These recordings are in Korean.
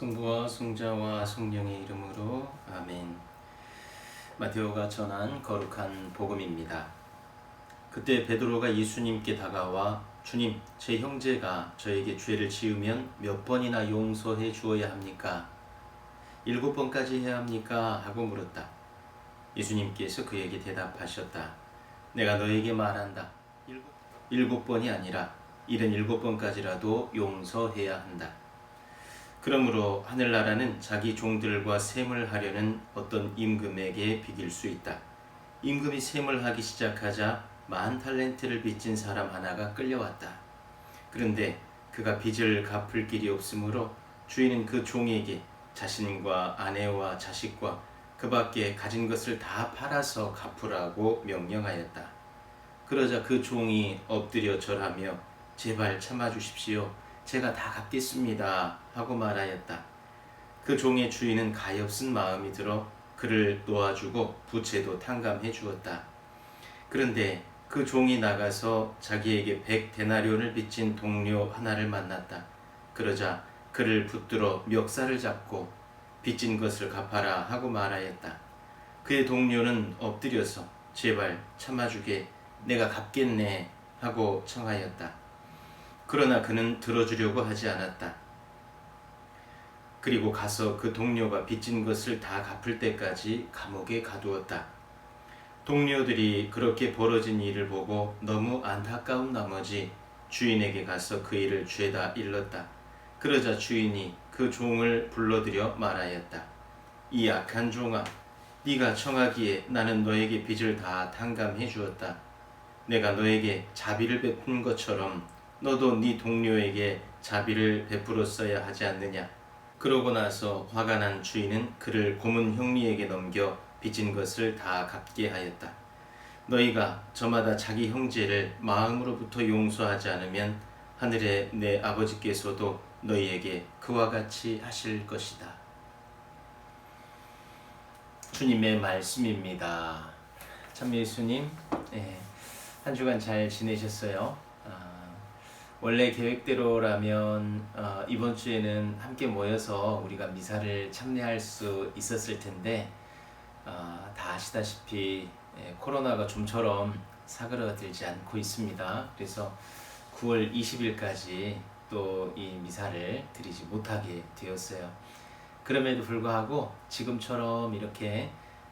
성부와 성자와 성령의 이름으로 아멘. 마테오가 전한 거룩한 복음입니다. 그때 베드로가 예수님께 다가와 주님, 제 형제가 저에게 죄를 지으면 몇 번이나 용서해 주어야 합니까? 일곱 번까지 해야 합니까? 하고 물었다. 예수님께서 그에게 대답하셨다. 내가 너에게 말한다. 일곱, 일곱 번이 아니라 일흔 일곱 번까지라도 용서해야 한다. 그러므로 하늘나라는 자기 종들과 셈을 하려는 어떤 임금에게 비길 수 있다. 임금이 셈을 하기 시작하자 만 탈렌트를 빚진 사람 하나가 끌려왔다. 그런데 그가 빚을 갚을 길이 없으므로 주인은 그 종에게 자신과 아내와 자식과 그 밖에 가진 것을 다 팔아서 갚으라고 명령하였다. 그러자 그 종이 엎드려 절하며 제발 참아주십시오. 제가 다 갚겠습니다. 하고 말하였다. 그 종의 주인은 가엾은 마음이 들어 그를 놓아주고 부채도 탕감해 주었다. 그런데 그 종이 나가서 자기에게 백 데나리온을 빚진 동료 하나를 만났다. 그러자 그를 붙들어 멱살을 잡고 빚진 것을 갚아라 하고 말하였다. 그의 동료는 엎드려서 제발 참아주게 내가 갚겠네 하고 청하였다. 그러나 그는 들어주려고 하지 않았다. 그리고 가서 그 동료가 빚진 것을 다 갚을 때까지 감옥에 가두었다. 동료들이 그렇게 벌어진 일을 보고 너무 안타까운 나머지 주인에게 가서 그 일을 죄다 일렀다. 그러자 주인이 그 종을 불러들여 말하였다. 이 악한 종아, 네가 청하기에 나는 너에게 빚을 다 탕감해 주었다. 내가 너에게 자비를 베푼 것처럼 너도 네 동료에게 자비를 베풀었어야 하지 않느냐. 그러고 나서 화가 난 주인은 그를 고문 형리에게 넘겨 빚진 것을 다 갚게 하였다. 너희가 저마다 자기 형제를 마음으로부터 용서하지 않으면 하늘의 내 아버지께서도 너희에게 그와 같이 하실 것이다. 주님의 말씀입니다. 참 예수님, 네, 한 주간 잘 지내셨어요? 원래 계획대로라면 어, 이번 주에는 함께 모여서 우리가 미사를 참여할 수 있었을 텐데 어, 다 아시다시피 예, 코로나가 좀처럼 사그러들지 않고 있습니다. 그래서 9월 20일까지 또 이 미사를 드리지 못하게 되었어요. 그럼에도 불구하고 지금처럼 이렇게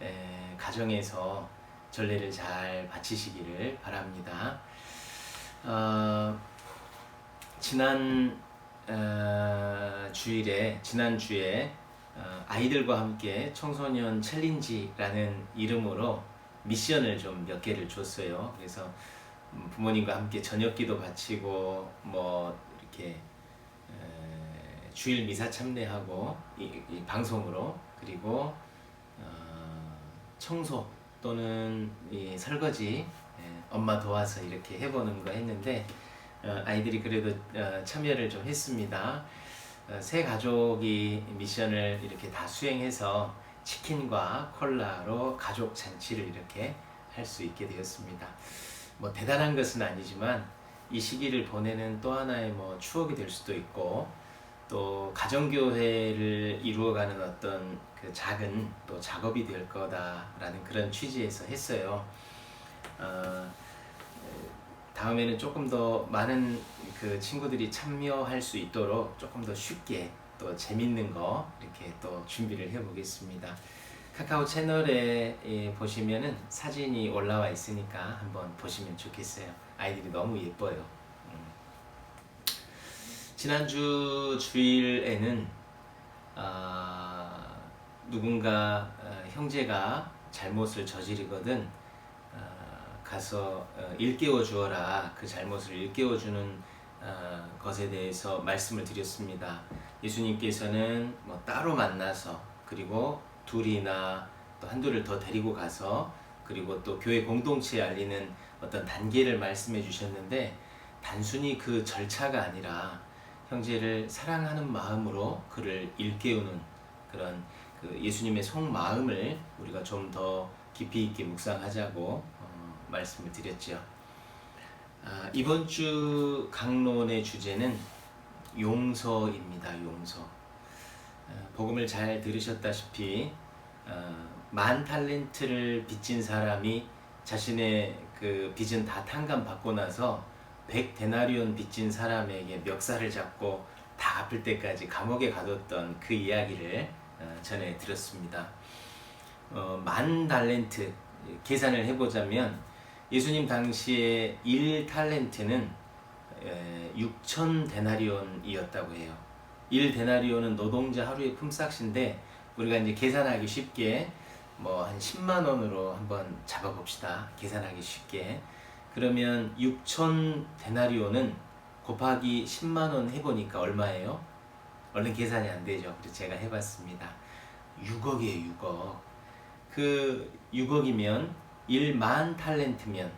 에, 가정에서 전례를 잘 바치시기를 바랍니다. 어, 지난 어, 주일에 지난 주에 어, 아이들과 함께 청소년 챌린지라는 이름으로 미션을 좀 몇 개를 줬어요. 그래서 음, 부모님과 함께 저녁기도 바치고 뭐 이렇게 에, 주일 미사 참례하고 이, 이 방송으로 그리고 어, 청소 또는 이 설거지 에, 엄마 도와서 이렇게 해보는 거 했는데 어, 아이들이 그래도 어, 참여를 좀 했습니다. 어, 새 가족이 미션을 이렇게 다 수행해서 치킨과 콜라로 가족 잔치를 이렇게 할 수 있게 되었습니다. 뭐 대단한 것은 아니지만 이 시기를 보내는 또 하나의 뭐 추억이 될 수도 있고 또 가정교회를 이루어가는 어떤 그 작은 또 작업이 될 거다라는 그런 취지에서 했어요. 어, 다음에는 조금 더 많은 그 친구들이 참여할 수 있도록 조금 더 쉽게 또 재밌는 거 이렇게 또 준비를 해보겠습니다. 카카오 채널에 예, 보시면은 사진이 올라와 있으니까 한번 보시면 좋겠어요. 아이들이 너무 예뻐요. 음. 지난주 주일에는 어, 누군가 어, 형제가 잘못을 저지르거든 가서 어, 일깨워 주어라 그 잘못을 일깨워 주는 어, 것에 대해서 말씀을 드렸습니다. 예수님께서는 뭐 따로 만나서 그리고 둘이나 또 한둘을 더 데리고 가서 그리고 또 교회 공동체에 알리는 어떤 단계를 말씀해 주셨는데 단순히 그 절차가 아니라 형제를 사랑하는 마음으로 그를 일깨우는 그런 그 예수님의 속마음을 우리가 좀 더 깊이 있게 묵상하자고 말씀을 드렸죠. 아, 이번 주 강론의 주제는 용서입니다. 용서. 어, 복음을 잘 들으셨다시피 어, 만 탈렌트를 빚진 사람이 자신의 그 빚은 다 탕감 받고 나서 백 데나리온 빚진 사람에게 멱살을 잡고 다 갚을 때까지 감옥에 가뒀던 그 이야기를 어, 전해 들었습니다. 어, 만 달렌트 계산을 해보자면 예수님 당시에 1 탈렌트는 6천 데나리온이었다고 해요. 1 데나리온은 노동자 하루의 품삯인데 우리가 이제 계산하기 쉽게 뭐 한 10만 원으로 한번 잡아 봅시다. 계산하기 쉽게. 그러면 6천 데나리온은 곱하기 10만 원 해 보니까 얼마예요? 얼른 계산이 안 되죠. 그래서 제가 해 봤습니다. 6억이에요, 6억. 그 6억이면 1만 탈렌트면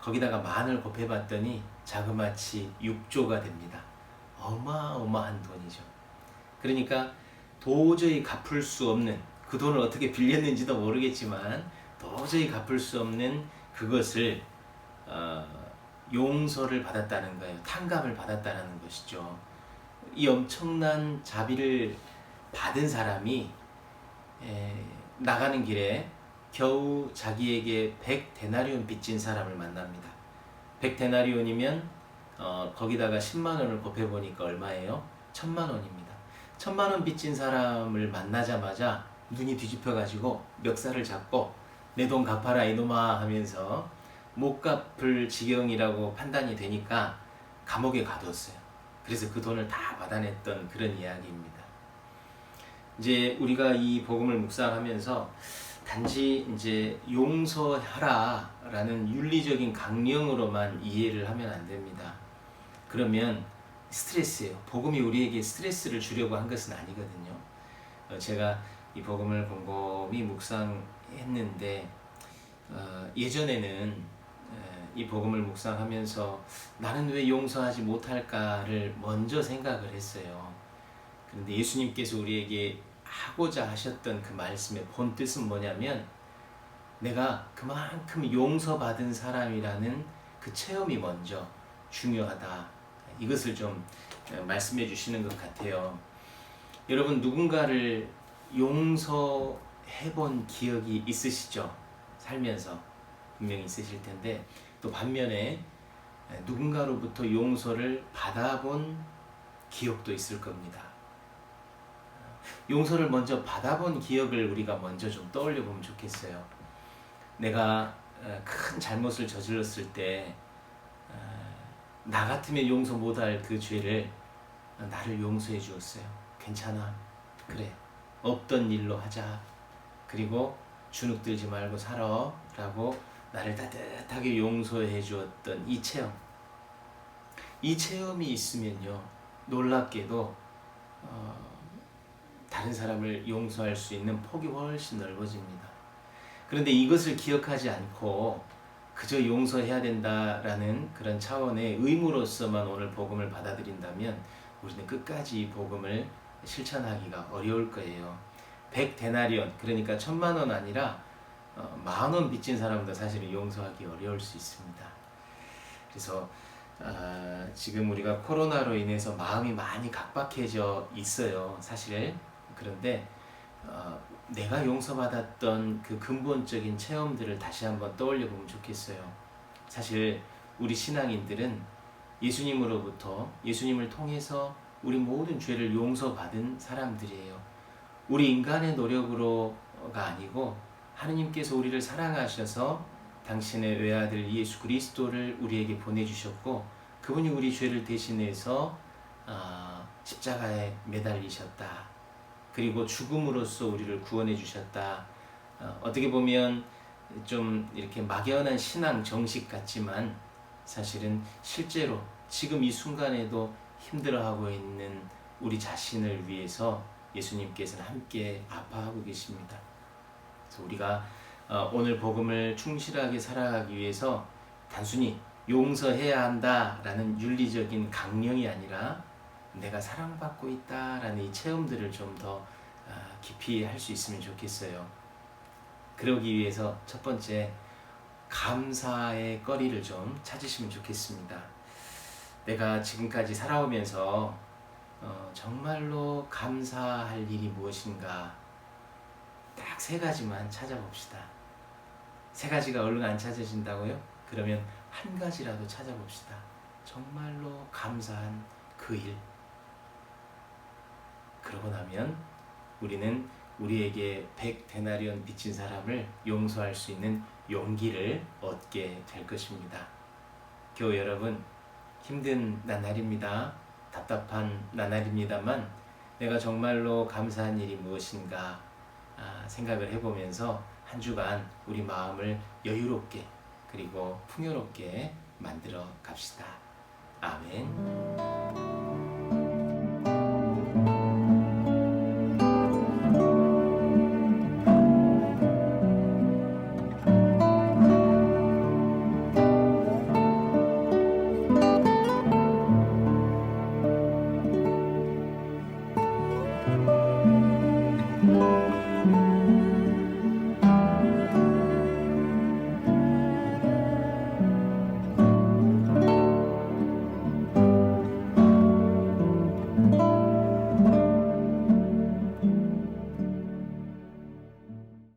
거기다가 만을 곱해봤더니 자그마치 6조가 됩니다. 어마어마한 돈이죠. 그러니까 도저히 갚을 수 없는 그 돈을 어떻게 빌렸는지도 모르겠지만 도저히 갚을 수 없는 그것을 어, 용서를 받았다는 거예요. 탕감을 받았다는 것이죠. 이 엄청난 자비를 받은 사람이 에, 나가는 길에 겨우 자기에게 100 데나리온 빚진 사람을 만납니다. 100 데나리온이면 어, 거기다가 10만 원을 곱해 보니까 얼마예요? 1000만 원입니다. 1000만 원 빚진 사람을 만나자마자 눈이 뒤집혀 가지고 멱살을 잡고 내 돈 갚아라 이놈아 하면서 못 갚을 지경이라고 판단이 되니까 감옥에 가뒀어요. 그래서 그 돈을 다 받아냈던 그런 이야기입니다. 이제 우리가 이 복음을 묵상하면서 단지 이제 용서하라라는 윤리적인 강령으로만 이해를 하면 안 됩니다. 그러면 스트레스예요. 복음이 우리에게 스트레스를 주려고 한 것은 아니거든요. 어, 제가 이 복음을 곰곰이 묵상했는데 어, 예전에는 이 복음을 묵상하면서 나는 왜 용서하지 못할까를 먼저 생각을 했어요. 그런데 예수님께서 우리에게 하고자 하셨던 그 말씀의 본 뜻은 뭐냐면 내가 그만큼 용서받은 사람이라는 그 체험이 먼저 중요하다. 이것을 좀 말씀해 주시는 것 같아요. 여러분 누군가를 용서해 본 기억이 있으시죠? 살면서 분명히 있으실 텐데 또 반면에 누군가로부터 용서를 받아본 기억도 있을 겁니다. 용서를 먼저 받아본 기억을 우리가 먼저 좀 떠올려 보면 좋겠어요. 내가 큰 잘못을 저질렀을 때, 나 같으면 용서 못할 그 죄를 나를 용서해 주었어요. 괜찮아. 그래. 없던 일로 하자. 그리고 주눅 들지 말고 살아. 라고 나를 따뜻하게 용서해 주었던 이 체험. 이 체험이 있으면요. 놀랍게도, 어, 다른 사람을 용서할 수 있는 폭이 훨씬 넓어집니다. 그런데 이것을 기억하지 않고 그저 용서해야 된다라는 그런 차원의 의무로서만 오늘 복음을 받아들인다면 우리는 끝까지 이 복음을 실천하기가 어려울 거예요. 100 데나리온 그러니까 천만 원 아니라 어, 만원 빚진 사람도 사실은 용서하기 어려울 수 있습니다. 그래서 어, 지금 우리가 코로나로 인해서 마음이 많이 각박해져 있어요. 사실 그런데 어, 내가 용서받았던 그 근본적인 체험들을 다시 한번 떠올려 보면 좋겠어요. 사실 우리 신앙인들은 예수님으로부터 예수님을 통해서 우리 모든 죄를 용서받은 사람들이에요. 우리 인간의 노력으로가 아니고 하느님께서 우리를 사랑하셔서 당신의 외아들 예수 그리스도를 우리에게 보내주셨고 그분이 우리 죄를 대신해서 어, 십자가에 매달리셨다. 그리고 죽음으로써 우리를 구원해 주셨다. 어, 어떻게 보면 좀 이렇게 막연한 신앙 정식 같지만 사실은 실제로 지금 이 순간에도 힘들어하고 있는 우리 자신을 위해서 예수님께서는 함께 아파하고 계십니다. 그래서 우리가 어, 오늘 복음을 충실하게 살아가기 위해서 단순히 용서해야 한다라는 윤리적인 강령이 아니라 내가 사랑받고 있다라는 이 체험들을 좀더 아, 깊이 할 수 있으면 좋겠어요. 그러기 위해서 첫 번째 감사의 거리를 좀 찾으시면 좋겠습니다. 내가 지금까지 살아오면서 어, 정말로 감사할 일이 무엇인가 딱 세 가지만 찾아봅시다. 세 가지가 얼른 안 찾아진다고요? 그러면 한 가지라도 찾아봅시다. 정말로 감사한 그 일. 그러고 나면 우리는 우리에게 백 데나리온 빚진 사람을 용서할 수 있는 용기를 얻게 될 것입니다. 교우 여러분, 힘든 나날입니다. 답답한 나날입니다만 내가 정말로 감사한 일이 무엇인가 아, 생각을 해보면서 한 주간 우리 마음을 여유롭게 그리고 풍요롭게 만들어 갑시다. 아멘.